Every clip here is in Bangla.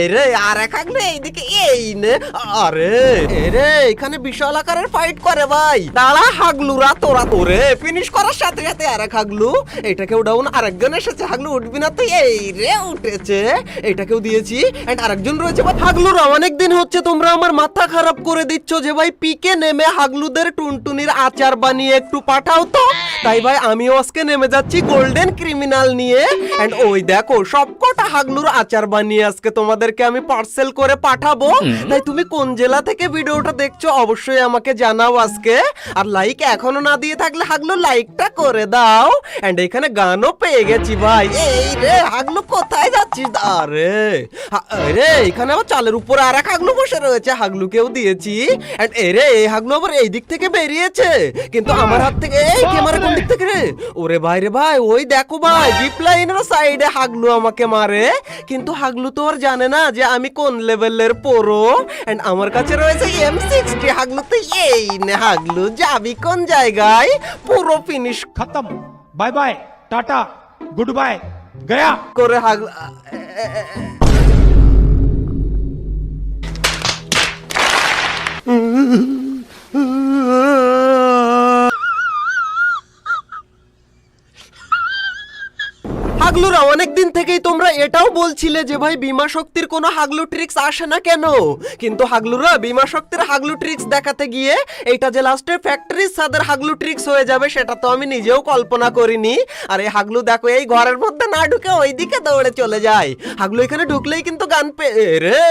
এরে, আর এইদিকে এই নে। আরে, এরে, এখানে বিশাল আকারের ফাইট করে ভাই। দাঁড়া, হাগলুরা, তোরা তোরে ফিনিশ করার সাথে সাথে আর এক হাগলু। এটাকেও ডাউন আরেকজন এসেছে, হাগলু উঠবি না এই রে, উঠেছে। এটাকেও দিয়েছি। আরেকজন রয়েছে ভাই। হাগলুরা হচ্ছে তোমরা আমার মাথা খারাপ করে দিচ্ছ যে ভাই পিকে নেমে হাগলুদের টুনটুনির আচার বানিয়ে একটু পাঠাও তো। তাই ভাই, আমিও আজকে নেমে যাচ্ছি গোল্ডেন ক্রিমিনাল নিয়ে। ওই দেখো, সবকটা হাগলুর আচার বানিয়ে আজকে তোমাদেরকে আমি পার্সেল করে পাঠাবো। তাই তুমি কোন জেলা থেকে ভিডিওটা দেখছ অবশ্যই আমাকে জানাও আজকে। আর লাইক এখনও না দিয়ে থাকলে হাগলু লাইকটা করে দাও। এন্ড এখানে গানও পেয়ে গেছি ভাই। এই রে হাগলু কোথায় যাচ্ছিস? আরে আরে এখানে আবার চালের উপরে আর এক হাগলু বসে রয়েছে হাগলুকেও দিয়েছি। এন্ড এরে এই হাগলু আবার এই দিক থেকে বেরিয়েছে। কিন্তু আমার হাত থেকে এই ক্যামেরা কোন দিক থেকে রে? ওরে ভাই রে ভাই ওই দেখো ভাই জিপ লাইনের সাইডে হাগলু আমাকে মারে। কিন্তু হাগলু তো আর জানে জানে না যে আমি কোন লেভেলের পড়ো? এন্ড আমার কাছে রয়েছে এম সিক্সটি হাগলু তো এই নে হাগলু যাবি কোন জায়গায়? পুরো ফিনিশ খতম। Bye bye tata good bye Gaya. করে হাগলু হাগলুরা অনেক দিন থেকেই তোমরা এটাও বলছিলে যে ভাই বিমা শক্তির কোনো হাগলু ট্রিক্স আসে না কেন? কিন্তু হাগলুরা বিমা শক্তির হাগলু ট্রিক্স দেখাতে গিয়ে এটা যে লাস্টে ফ্যাক্টরি সাদের হাগলু ট্রিক্স হয়ে যাবে, সেটা তো আমি নিজেও কল্পনা করিনি। আর এই হাগলু দেখো, এই ঘরের মধ্যে না ঢুকে ওইদিকে দৌড়ে চলে যায়। হাগলু এখানে ঢুকলেই কিন্তু গান পে রে,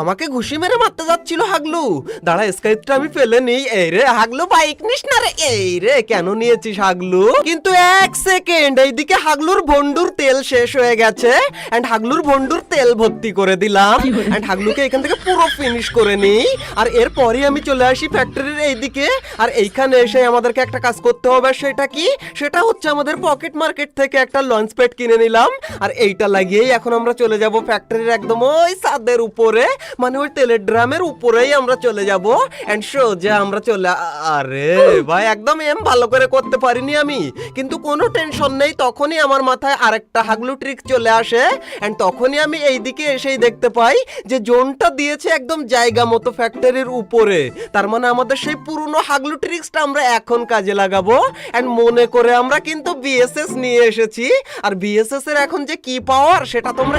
আমাকে ঘুষি মেরে মারতে যাচ্ছিল হাগলু। দাঁড়া স্কাইপটা আমি ফেলে নিই। এই রে, হাগলু বাইক নিস না রে। এই রে, কেন নিয়েছিস হাগলু? কিন্তু এক সেকেন্ড এইদিকে হাগলুর ভন্ডুর তেল শেষ হয়ে গেছে এন্ড হাগলুর ভন্ডুর তেল ভর্তি করে দিলাম এন্ড হাগলুকে এখান থেকে পুরো ফিনিশ করে নিই। আর এরপরই আমি চলে আসি ফ্যাক্টরির এইদিকে। আর এইখানে এসে আমাদেরকে একটা কাজ করতে হবে সেটা কি? সেটা হচ্ছে আমাদের পকেট মার্কেট থেকে একটা লঞ্চ প্যাড কিনে নিলাম। আর এইটা লাগিয়েই এখন আমরা চলে যাব ফ্যাক্টরির একদম ওই ছাদের উপরে মানে ওই তেলের ড্রামের উপরেই আমরা চলে যাব। এন্ড সোজা আমরা চলে আরে ভাই একদম এম ভালো করে করতে পারিনি আমি। কিন্তু কোনো টেনশন নেই তখনই আমার মাথায় আরেকটা হাগলু ট্রিক চলে আসে এন্ড তখনই আমি এইদিকে এসেই দেখতে পাই যে জোনটা দিয়েছে একদম জায়গা মতো ফ্যাক্টরির উপরে। তার মানে আমাদের সেই পুরনো হাগলু ট্রিক্সটা আমরা এখন কাজে লাগাবো এন্ড মনে করে আমরা কিন্তু বিএসএস নিয়ে এসেছি। আর বিএসএস এর এখন যে কি পাওয়ার সেটা তোমরা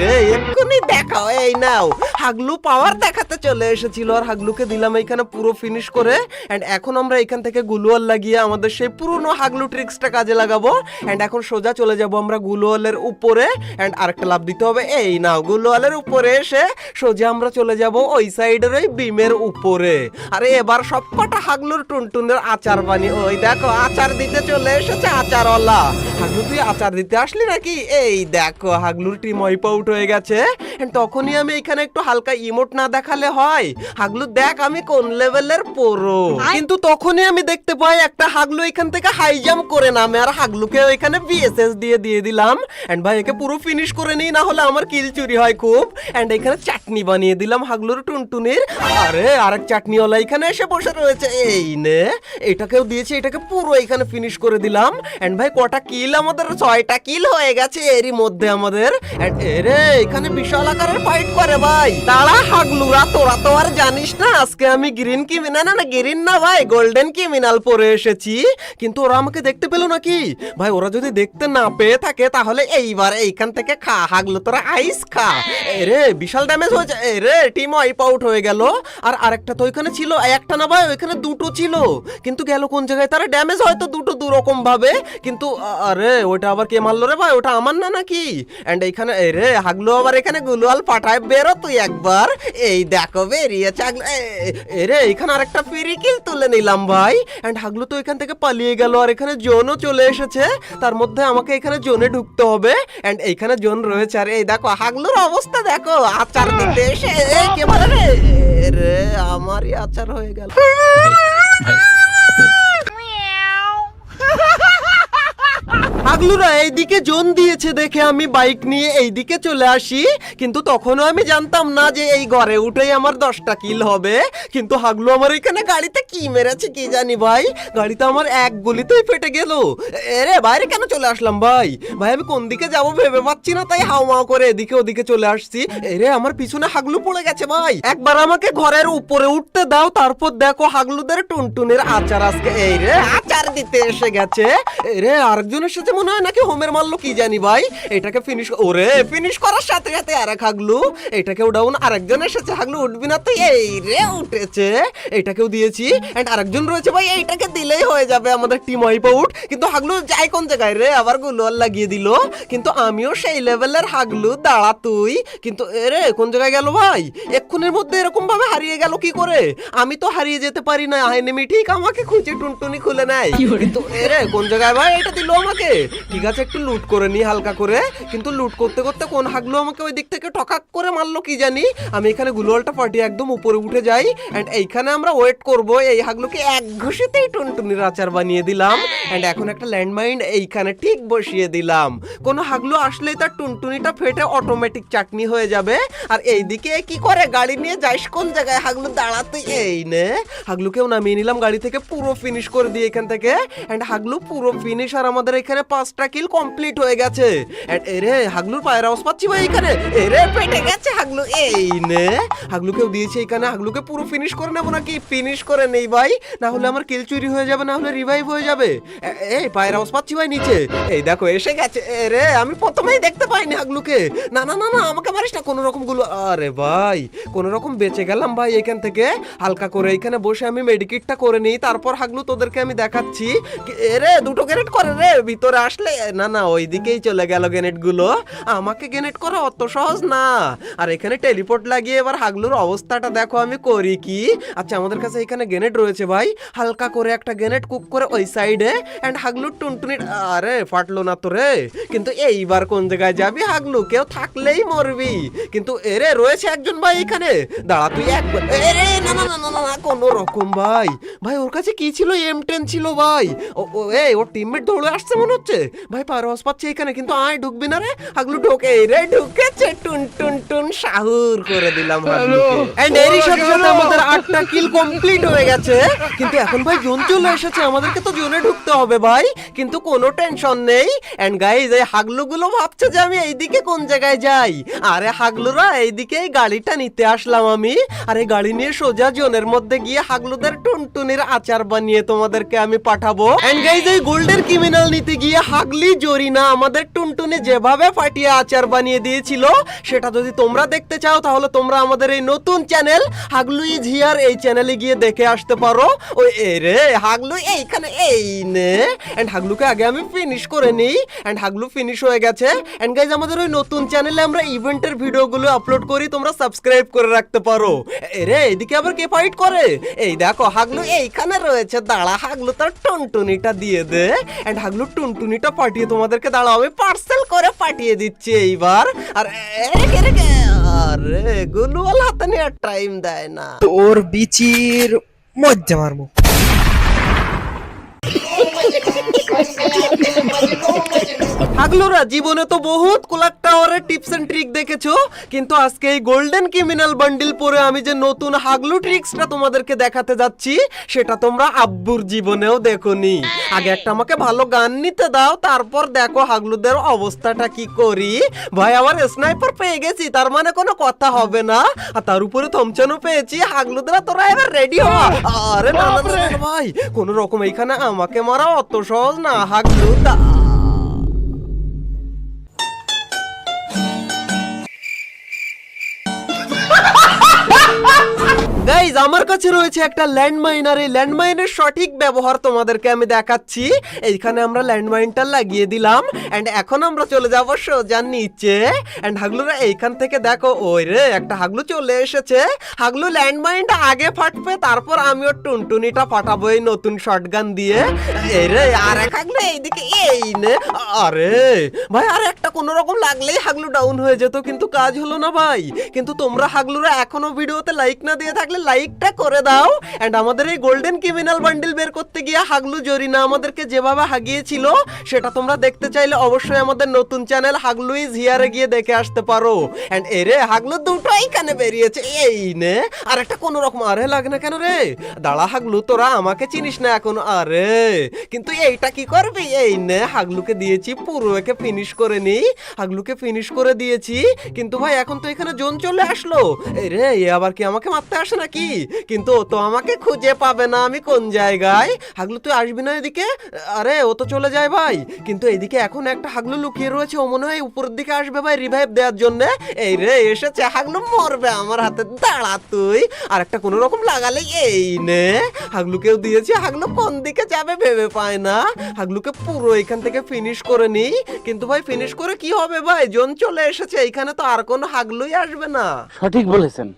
রে, এক্ষুনি দেখাও, এই নাও। হাগলু পাওয়ার দেখাতে চলে এসেছিল, আর হাগলুকে দিলাম এইখানে পুরো ফিনিশ করে এন্ড এখন আমরা এখান থেকে গুলোয়াল লাগিয়ে আমাদের সেই পুরনো হাগলু ট্রিক্সটা কাজে লাগাবো এন্ড এখন সোজা চলে যাব আমরা গুলোয়ালের উপরে এন্ড আরেকটা লাভ দিতে হবে। এই নাও গুলোয়ালের উপরে এসে সোজা আমরা চলে যাব ওই সাইডের ওই বিমের উপরে। আরে এবার সবকটা হাগলুর টুনটুনের আচার বানিয়ে ওই দেখো আচার দিতে চলে এসেছে আচারওয়ালা। হাগলু তুই আচার দিতে আসলি নাকি? এই দেখো হাগলুর টিম ওয়াইপ আউট হয়ে গেছে। তখনই আমি এখানে একটু হালকা ইমোট না দেখালে হয়। হাগলু দেখ আমি কোন লেভেলের পোরো। কিন্তু তখনই আমি দেখতে পাই একটা হাগলু এখান থেকে হাই জাম্প করে নামে। আর হাগলুকে এখানে বিএসএস দিয়ে দিয়ে দিলাম। এন্ড ভাই, একে পুরো ফিনিশ করে নিই না হলে আমার কিল চুরি হয় খুব। এন্ড এখানে চাটনি বানিয়ে দিলাম হাগলুর টুনটুনির। আরে, আরেক চাটনিওয়ালা এখানে এসে বসে রয়েছে। এই নে, এটাকেও দিয়েছি, এটাকে পুরো এখানে ফিনিশ করে দিলাম। এন্ড ভাই, কটা কিল আমাদের ছয়টা কিল হয়ে গেছে এরই মধ্যে আমাদের। And এরে, এখানে বিশাল আকারের ফাইট করে ভাই। তারা হাগলুরা, তোরা তো আর জানিস না, আজকে আমি গ্রিন কি না না গ্রিন না ভাই গোল্ডেন ক্রিমিনাল পরে এসেছি। কিন্তু ওরা আমাকে দেখতে পেল নাকি? ভাই, ওরা যদি দেখতে না পেয়ে থাকে, তাহলে এইবার এইখান থেকে খা, হাগলু তোরা আইস খা। এরে বিশাল ড্যামেজ হয়েছে। এরে টিম ওয়াইপ আউট হয়ে গেল। আর আরেকটা তো ওইখানে ছিল একটা না ভাই, ওইখানে দুটো ছিল। কিন্তু গেল কোন জায়গায়? তারা ড্যামেজ হয়তো দুটো দু রকম ভাবে। কিন্তু আরে ওটা আবার কে মারলো রে ভাই? ওটা আমার না নাকি? এন্ড এইখানে এই রে, হাগলু আবার এখানে গুলুয়াল পাঠায়। বেরো তুই একবার। এই দেখো বেরিয়েছে হাগলু এ- এ- এ রে এখানে আরেকটা ফ্রি কিল তুলে নিলাম ভাই। এন্ড হাগলু তো এখান থেকে পালিয়ে গেল। আর এখানে জোনও চলে এসেছে। তার মধ্যে আমাকে এখানে জোনে ঢুকতে হবে। এন্ড এইখানে জোন রয়েছে আর এই দেখো হাগলুর অবস্থা দেখো আচার দিতে এসে এই কে বলে রে? রে আমারই আচার হয়ে গেল। হাগলুরা এইদিকে জোন দিয়েছে দেখে আমি বাইক নিয়ে এইদিকে চলে আসি। কিন্তু তখনও আমি জানতাম না যে এই ঘরে উঠেই আমার দশটা কিল হবে। কিন্তু হাগলু আমার এখানে গাড়িতে কি মেরেছে কি জানি ভাই। গাড়িতে আমার এক গুলিতেই ফেটে গেল। এরে বাইরে কেন চলে আসলাম ভাই? ভাই, আমি কোন দিকে যাব ভেবে পাচ্ছি না, তাই হাও মাও করে এদিকে ওদিকে চলে আসছি। এরে, আমার পিছনে হাগলু পড়ে গেছে ভাই। একবার আমাকে ঘরের উপরে উঠতে দাও, তারপর দেখো হাগলুদের টুনটুনের আচার আজকে। এই রে, আচার দিতে এসে গেছে। এরে আরেকজন এসেছে মনে হয় নাকি হোমের মারলো কি জানি ভাই। এটাকে ফিনিশ ওরে ফিনিশ করার সাথে সাথে আরেক হাগলু। এটাকেও ডাউন আরেকজন এসেছে হাগলু উঠবি না তো এই রে উঠেছে। এটাকেও দিয়েছি। এন্ড আরেকজন রয়েছে ভাই এইটাকে দিলেই হয়ে যাবে আমাদের টিম ওয়াইপ আউট কিন্তু হাগলু যাই কোন জায়গায় রে আবার গুলোয়াল লাগিয়ে দিল। কিন্তু আমিও সেই লেভেলের হাগলু দাঁড়া তুই। কিন্তু এরে কোন জায়গায় গেল ভাই? এক্ষুনির মধ্যে এরকম ভাবে হারিয়ে গেল কি করে? আমি তো হারিয়ে যেতে পারি না। এনিমি ঠিক আমাকে খুঁজে টুনটুনি খুলে নেয়। কিন্তু এরে কোন জায়গায় ভাই এটা দিল আমাকে? ঠিক আছে, একটু লুট করে নি হালকা করে। কিন্তু লুট করতে করতে কোন হাগলু আমাকে ওই দিক থেকে ঠকাক করে মারলো কি জানি? আমি এখানে গুলোয়ালটা পাঠিয়ে একদম উপরে উঠে যাই। এন্ড এইখানে আমরা ওয়েট করব। এই হাগলুকে এক ঘুষিতেই টুনটুনির আচার বানিয়ে দিলাম। এন্ড এখন একটা ল্যান্ডমাইন এইখানে ঠিক বসিয়ে দিলাম। কোন হাগলু আসলেই তার টুনটুনিটা ফেটে অটোমেটিক চাটনি হয়ে যাবে। আর এইদিকে কি করে গাড়ি নিয়ে যাইস? কোন জায়গায় হাগলু দাঁড়াতে? এই নে। হাগলুকেও নামিয়ে নিলাম গাড়ি থেকে, পুরো ফিনিশ করে দিয়ে এখান থেকে। এন্ড হাগলু পুরো ফিনিশ আর আমাদের এখানে পাঁচটা কিল কমপ্লিট হয়ে গেছে। এরে, হাগলুর পায়ের আওয়াজ পাচ্ছি ভাই এখানে। এরে, পেটে গেছে হাগলু। এই নে, হাগলুকেও দিয়েছি এখানে। হাগলুকে পুরো ফিনিশ করে নেব নাকি? ফিনিশ করে নেই ভাই। না হলে আমার কিল চুরি হয়ে যাবে, না হলে রিভাইভ হয়ে যাবে। এই পায়ের আওয়াজ পাচ্ছি ভাই নিচে। এই দেখো, এসে গেছে। এরে, আমি প্রথমেই দেখতে পাইনি হাগলুকে। না না না না, আমাকে মারিস না। কোনো রকমগুলো আরে ভাই কোনো রকম বেঁচে গেলাম ভাই এখান থেকে। হালকা করে এখানে বসে আমি মেডিকেটটা করে নিই। তারপর হাগলু তোদেরকে আমি দেখাচ্ছি। এরে, দুটো ক্যারেট করে রে। ভিতরে আসলে না না ওই দিকেই চলে গেল গ্রেনেডগুলো আমাকে গ্রেনেড করা অত সহজ না। আর এখানে টেলিপোর্ট লাগিয়ে এবার হাগলুর অবস্থাটা দেখো আমি করি কি। আচ্ছা আমাদের কাছে এখানে গ্রেনেড রয়েছে ভাই। হালকা করে একটা গ্রেনেড কুক করে ওই সাইডে। এন্ড হাগলুর টুনটুনি আরে ফাটলো না তো রে। কিন্তু এইবার কোন জায়গায় যাবি হাগলু? কেউ থাকলেই মরবি। কিন্তু এরে রয়েছে একজন ভাই এখানে। দাঁড়া তুই একবার এরে না না না না না, কোনো রকম ভাই। ভাই ওর কাছে কি ছিল? এম টেন ছিল ভাই। ও এই ওর টিমমেট দৌড়ে আসছে মনে হচ্ছে। ভাই পারস পাচ্ছে এখানে কিন্তু আয় ঢুকবি না রে? হাগলু ঢোকে এই রে ঢুকেছে টুন টুন টুন শাহুর করে দিলাম এন্ড এরই সাথে সাথে আমাদের আটটা কিল কমপ্লিট হয়ে গেছে। কিন্তু এখন ভাই জোন চলে এসেছে আমাদেরকে তো জোনে ঢুকতে হবে ভাই। কিন্তু কোনো টেনশন নেই। এন্ড গাইজ এই হাগলু গুলো ভাবছে যে আমি এইদিকে কোন জায়গায় যাই? আরে হাগলুরা এইদিকেই গাড়িটা নিতে আসলাম আমি। আর এই গাড়ি নিয়ে সোজা জোনের মধ্যে গিয়ে হাগলুদের টুনটুনির আচার বানিয়ে তোমাদেরকে আমি পাঠাবো। এন্ড গাইজ এই গোল্ডের ক্রিমিনাল নিতে গিয়ে হাগলি জরিনা আমাদের টুনটুনি যেভাবে ফাটিয়ে আচার বানিয়ে দিয়েছিল, সেটা যদি তোমরা দেখতে চাও, তাহলে তোমরা আমাদের এই নতুন চ্যানেল হাগলু ইজ হিয়ার এই চ্যানেলে গিয়ে দেখে আসতে পারো। ওই এ রে হাগলু এইখানে, এই নে। এন্ড হাগলুকে আগে আমি ফিনিশ করে নিই। এন্ড হাগলু ফিনিশ হয়ে গেছে। এন্ড গাইজ আমাদের ওই নতুন চ্যানেলে আমরা ইভেন্টের ভিডিওগুলো আপলোড করি, তোমরা সাবস্ক্রাইব করে রাখতে পারো। এ রে, এদিকে আবার কে ফাইট করে? এই দেখো, হাগলু এইখানে রয়েছে। দাঁড়া, হাগলু তার টুনটুনিটা দিয়ে দে। এন্ড হাগলু টুনটুনিটা পাঠিয়ে তোমাদেরকে দাঁড়াও, আমি পার্সেল করে পাঠিয়ে দিচ্ছি এইবার। আর আরে গুলুয়াল হাতে টাইম দেয় না। তোর বিচির মজ্জা মারবো। হাগলুরা জীবনে তো বহুত কুলাক টাওয়ারের টিপস এন্ড ট্রিক দেখেছ কিন্তু আজকে এই গোল্ডেন ক্রিমিনাল বান্ডিল পরে আমি যে নতুন হাগলু ট্রিক্সটা তোমাদেরকে দেখাতে যাচ্ছি সেটা তোমরা আব্বুর জীবনেও দেখোনি। আগে একটা আমাকে ভালো গান নিতে দাও তারপর দেখো হাগলুদের অবস্থাটা কি করি। ভাই আমার স্নাইপার পেয়ে গেছি তার মানে কোনো কথা হবে না। আর তার উপরে থমচানো পেয়েছি হাগলুদরা তোরা এবার রেডি হ। আরে না, ভাই কোন রকম এইখানে আমাকে মারা অত সহজ না হাগলু দা গাইজ আমার কাছে রয়েছে একটা ল্যান্ডমাইন আর এই ল্যান্ডমাইনের সঠিক ব্যবহার তোমাদেরকে আমি দেখাচ্ছি। এইখানে আমরা ল্যান্ডমাইনটা লাগিয়ে দিলাম এন্ড এখন আমরা চলে যাব সোজা নিচে। এন্ড হাগলুরা, এইখান থেকে দেখো, ওই রে, একটা হাগলু চলে এসেছে। হাগলু ল্যান্ডমাইনটা আগে ফাটবে, তারপর আমি ওর টুনটুনিটা ফাটাবো এই নতুন শটগান দিয়ে। এই রে, আর এক হাগলু এইদিকে, এই নে, আরে, ভাই, আর একটা কোনো রকম লাগলেই হাগলু ডাউন হয়ে যেত, কিন্তু কাজ হলো না ভাই। কিন্তু তোমরা হাগলুরা এখনও ভিডিওতে লাইক না দিয়ে থাকলে থাকলে লাইকটা করে দাও। এন্ড আমাদের এই গোল্ডেন ক্রিমিনাল বান্ডিল বের করতে গিয়ে হাগলু জরিনা আমাদেরকে যেভাবে হাগিয়েছিল, সেটা তোমরা দেখতে চাইলে অবশ্যই আমাদের নতুন চ্যানেল হাগলু ইজ হিয়ারে গিয়ে দেখে আসতে পারো। এন্ড এরে, হাগলু দুটো এইখানে বেরিয়েছে। এই নে, আর একটা কোনো রকম আরে লাগে না কেন রে? দাঁড়া হাগলু, তোরা আমাকে চিনিস না এখন? আরে, কিন্তু এইটা কি করবি? এই নে, হাগলুকে দিয়েছি পুরো একে ফিনিশ করে নিই হাগলুকে ফিনিশ করে দিয়েছি। কিন্তু ভাই, এখন তো এখানে জোন চলে আসলো। এই রে এ আবার কি আমাকে মারতে আসে নাকি কিন্তু ও তো আমাকে খুঁজে পাবে না, আমি কোন জায়গায়? হাগলু, তুই আসবি না এদিকে? আরে, ও তো চলে যায় ভাই। কিন্তু এইদিকে এখন একটা হাগলু লুকিয়ে রয়েছে, ও মনে হয় উপরের দিকে আসবে ভাই রিভাইভ দেওয়ার জন্য। এই রে, এসেছে, হাগলু, মরবে আমার হাতে। দাঁড়া তুই। আর একটা কোনো রকম লাগালে এই নে। হাগলুকেও দিয়েছি, হাগলু কোন দিকে যাবে ভেবে পায় না। হাগলুকে পুরো এখান থেকে ফিনিশ করে নিই। কিন্তু ভাই ফিনিশ করে কি হবে ভাই? জোন চলে এসেছে এইখানে তো আর কোনো হাগলুই আসবে না। সঠিক বলেছেন।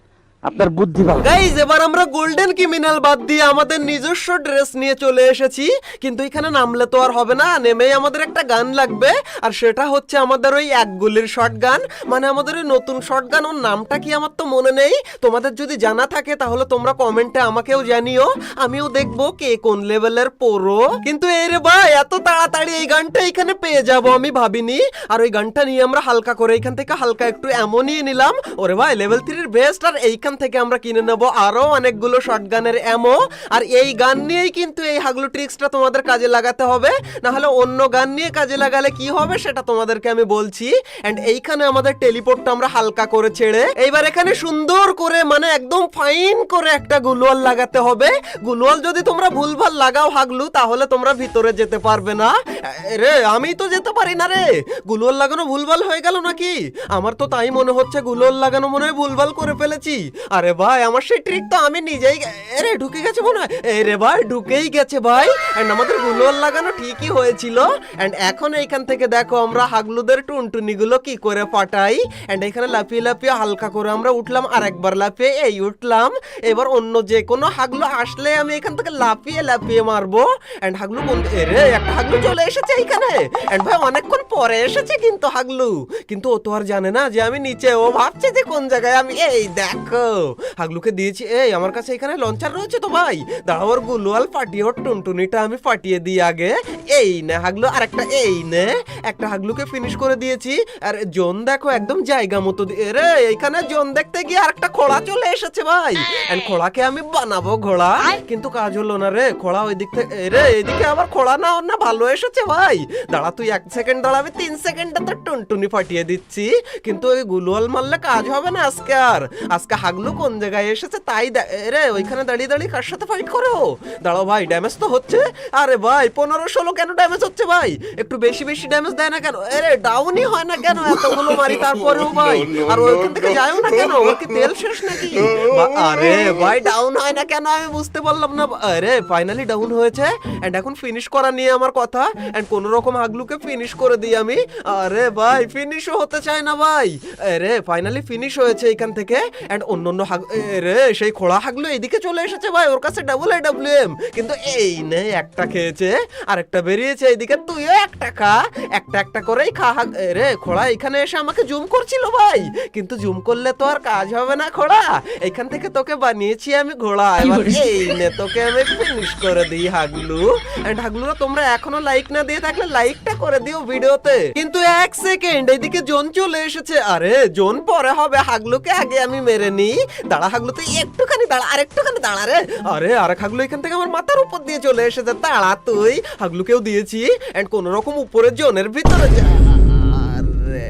আপনার বুদ্ধি ভালো। গাইজ এবার আমরা গোল্ডেন ক্রিমিনাল বাদ দিয়ে আমাদের নিজস্ব ড্রেস নিয়ে চলে এসেছি। কিন্তু এখানে নামলে তো আর হবে না, নেমেই আমাদের একটা গান লাগবে। আর সেটা হচ্ছে আমাদের ওই এক গুলির শর্ট গান মানে আমাদের ওই নতুন শর্ট গান ওর নামটা কি আমার তো মনে নেই। তোমাদের যদি জানা থাকে, তাহলে তোমরা কমেন্টে আমাকেও জানিও। আমিও দেখব কে কোন লেভেলের পোরো কিন্তু এই রে ভাই, এত তাড়াতাড়ি এই গানটা এখানে পেয়ে যাব আমি ভাবিনি। আর ওই গানটা নিয়ে আমরা হালকা করে এখান থেকে হালকা একটু এমনই নিলাম। ওরে ভাই লেভেল থ্রির বেস্ট আর এইখান থেকে আমরা কিনে নেব আরও অনেকগুলো শর্টগানের এমো আর এই গান নিয়েই কিন্তু এই হাগলু ট্রিক্সটা তোমাদের কাজে লাগাতে হবে। না হলে অন্য গান নিয়ে কাজে লাগালে কি হবে সেটা তোমাদেরকে আমি বলছি। এন্ড এইখানে আমাদের টেলিপোর্টটা আমরা হালকা করে ছেড়ে, এইবার এখানে সুন্দর করে মানে একদম ফাইন করে একটা গুলোয়াল লাগাতে হবে। গুলোয়াল যদি তোমরা ভুলভাল লাগাও হাগলু, তাহলে তোমরা ভিতরে যেতে পারবে না। রে, আমি তো যেতে পারি না রে। গুলোয়াল লাগানো ভুলভাল হয়ে গেল নাকি? আমার তো তাই মনে হচ্ছে গুলোয়াল লাগানো মনে হয় ভুলভাল করে ফেলেছি। আরে ভাই, আমার সেই ট্রিক তো আমি নিজেই আরে ঢুকে গেছে মনে হয়। এই রে ভাই, ঢুকেই গেছে ভাই। এন্ড আমাদের গুলোয়াল লাগানো ঠিকই হয়েছিল। এন্ড এখন এইখান থেকে দেখো আমরা হাগলুদের টুনটুনিগুলো কি করে ফাটাই। এন্ড এখানে লাফিয়ে লাফিয়ে হালকা করে আমরা উঠলাম আর একবার লাফিয়ে এই উঠলাম। এবার অন্য যে কোনো হাগলু আসলে আমি এখান থেকে লাফিয়ে লাফিয়ে মারবো। এন্ড হাগলু কোন এরে, একটা হাগলু চলে এসেছে এইখানে। এন্ড ভাই, অনেকক্ষণ পরে এসেছে কিন্তু হাগলু। কিন্তু ও তো আর জানে না যে আমি নিচে, ও ভাবছে যে কোন জায়গায় আমি এই দেখো। হাগলুকে দিয়েছি এই আমার কাছে এখানে লঞ্চার রয়েছে তো ভাই? দাঁড়াও ওর গুলোয়াল ফাটিয়ে ওর টুনটুনিটা আমি ফাটিয়ে দিই আগে। এই নে হাগলু আর একটা এই নে। একটা হাগলুকে ফিনিশ করে দিয়েছি। আর জোন দেখো একদম জায়গা মতো রে এইখানে জোন দেখতে গিয়ে আরেকটা খোড়া চলে এসেছে ভাই। এন্ড খোড়াকে আমি বানাবো ঘোড়া। কিন্তু কাজ হলো না রে খোড়া ওই দিক থেকে রে এদিকে আবার খোড়া না ওর না ভালো এসেছে ভাই। দাঁড়া তুই এক সেকেন্ড দাঁড়াবি তিন সেকেন্ডে তো টুনটুনি ফাটিয়ে দিচ্ছি। কিন্তু ওই গুলোয়াল মারলে কাজ হবে না আজকে আর। আজকে হাগলু কোন জায়গায় এসেছে? তাই রে, ওইখানে দাঁড়িয়ে দাঁড়িয়ে কার সাথে ফাইট করো? দাঁড়াও ভাই ড্যামেজ তো হচ্ছে। আরে ভাই, পনেরো ষোলো কেন ড্যামেজ হচ্ছে ভাই? একটু বেশি বেশি ড্যামেজ দেয় না কেন? আরে ডাউনই হয় না কেন? এতগুলো মারি তারপরেও ভাই। আর ওইখান থেকে যায়ও না কেন? ওর কি তেল শেষ নাকি? আরে ভাই ডাউন হয় না কেন? আমি বুঝতে পারলাম না। আরে ফাইনালি ডাউন হয়েছে। এন্ড এখন ফিনিশ করা নিয়ে আমার কথা। এন্ড কোন রকম হাগলুকে ফিনিশ করে দিই আমি। আরে ভাই ফিনিশও হতে চায় না ভাই। আরে ফাইনালি ফিনিশ হয়েছে এখান থেকে। এন্ড অন্য অন্য হাগ রে সেই খোড়া হাগলু এদিকে চলে এসেছে ভাই ওর কাছে ডাবল এ ডাব্লিউ এম কিন্তু এই নে একটা খেয়েছে আর একটা বেরিয়েছে এইদিকে তুইও একটা খা একটা একটা করেই খা হাগ রে খোড়া এখানে এসে আমাকে জুম করছিল ভাই। কিন্তু জুম করলে তো আর কাজ হবে না খোড়া এখান থেকে তোকে বানিয়েছি আমি ঘোড়া। এবার এই নে তোকে আমি ফিনিশ করে দিই হাগলু। এন্ড হাগলুরা তোমরা এখনও লাইক না দিয়ে থাকলে লাইকটা করে দিও ভিডিওতে। কিন্তু এক সেকেন্ড এদিকে জোন চলে এসেছে। আরে জোন পরে হবে হাগলুকে আগে আমি মেরে নিই। দাঁড়া হাগলো তুই একটুখানি দাঁড়া, আর একটুখানি দাঁড়া রে। আরে আরেক হাগলু এখান থেকে আমার মাথার উপর দিয়ে চলে এসেছে। দাঁড়া তুই, হাগলুকেও দিয়েছি। এন্ড কোনো রকম উপরে জনের ভিতরে যা আরে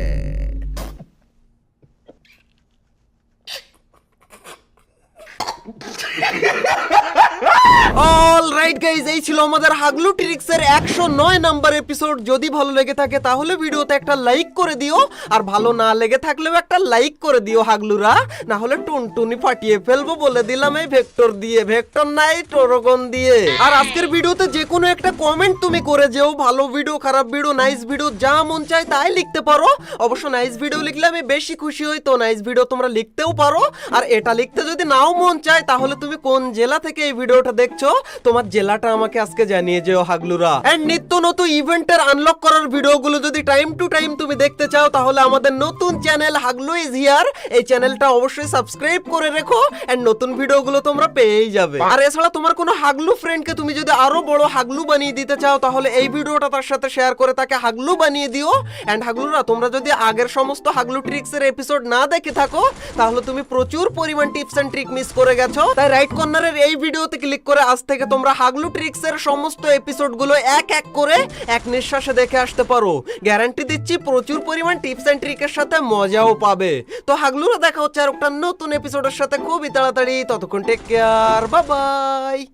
অল রাইট গাইজ এই ছিল আমাদের হাগলু ট্রিক্সের একশো নয় নাম্বার এপিসোড যদি ভালো লেগে থাকে, তাহলে ভিডিওতে একটা লাইক করে দিও। আর ভালো না লেগে থাকলেও একটা লাইক করে দিও হাগলুরা। না হলে টুনটুনি ফাটিয়ে ফেলব বলে দিলাম এই ভেক্টর দিয়ে। ভেক্টর নাই, টোরগন দিয়ে। আর আজকের ভিডিওতে যে কোনো একটা কমেন্ট তুমি করে যেও। ভালো ভিডিও খারাপ ভিডিও নাইস ভিডিও যা মন চায় তাই লিখতে পারো। অবশ্য নাইস ভিডিও লিখলে আমি বেশি খুশি হই, তো নাইস ভিডিও তোমরা লিখতেও পারো। আর এটা লিখতে যদি নাও মন চায়, তাহলে তুমি কোন জেলা থেকে এই ভিডিওটা দেখছ তোমার তোমার জেলাটা আমাকে আজকে জানিয়ে যেও, হাগলুরা। এন্ড নিত্য নতুন ইভেন্টের আনলক করার ভিডিওগুলো যদি টাইম টু টাইম তুমি দেখতে চাও, তাহলে আমাদের নতুন চ্যানেল হাগলু ইজ হিয়ার এই চ্যানেলটা অবশ্যই সাবস্ক্রাইব করে রেখো এন্ড নতুন ভিডিওগুলো তোমরা পেয়েই যাবে। আর এছাড়া তোমার কোনো হাগলু ফ্রেন্ডকে তুমি যদি আরও বড় হাগলু বানিয়ে দিতে চাও, তাহলে এই ভিডিওটা তার সাথে শেয়ার করে তাকে হাগলু বানিয়ে দিও। এন্ড হাগলুরা, তোমরা যদি আগের সমস্ত হাগলু ট্রিক্সের এপিসোড না দেখে থাকো, তাহলে তুমি প্রচুর পরিমাণ টিপস এন্ড ট্রিক মিস করে গেছো। তাই রাইট কর্নারের এই ভিডিওতে ক্লিক করে আজ থেকে তোমরা হাগলু ট্রিক্সের সমস্ত এপিসোডগুলো এক এক করে এক নিঃশ্বাসে দেখে আসতে পারো। গ্যারান্টি দিচ্ছি, প্রচুর পরিমাণ টিপস এন্ড ট্রিকের সাথে মজাও পাবে। তো হাগলুরা, দেখা হচ্ছে আর একটা নতুন এপিসোডের সাথে। খুবই তাড়াতাড়ি, ততক্ষণ টেক কেয়ার বাই বাই